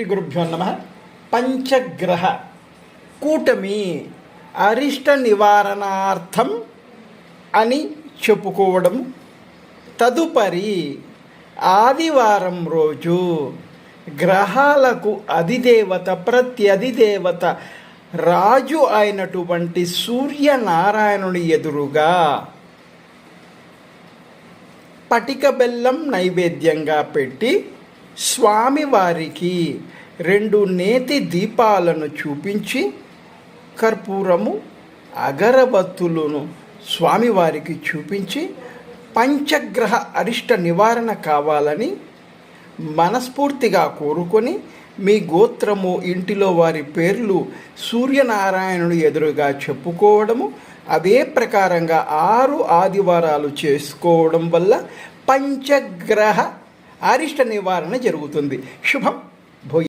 శ్రీ గురుభ్యో నమ. పంచగ్రహ కూటమి అరిష్ట నివారణార్థం అని చెప్పుకోవడం. తదుపరి ఆదివారం రోజు గ్రహాలకు అధిదేవత ప్రతి అధిదేవత రాజు అయినటువంటి సూర్యనారాయణుని ఎదురుగా పటిక బెల్లం నైవేద్యంగా పెట్టి స్వామివారికి రెండు నేతి దీపాలను చూపించి కర్పూరము అగరబత్తులను స్వామివారికి చూపించి పంచగ్రహ అరిష్ట నివారణ కావాలని మనస్ఫూర్తిగా కోరుకొని మీ గోత్రము ఇంటిలో వారి పేర్లు సూర్యనారాయణుడు ఎదురుగా చెప్పుకోవడము అదే ప్రకారంగా ఆరు ఆదివారాలు చేసుకోవడం వల్ల పంచగ్రహ అరిష్ట నివారణ జరుగుతుంది. శుభం. భూయ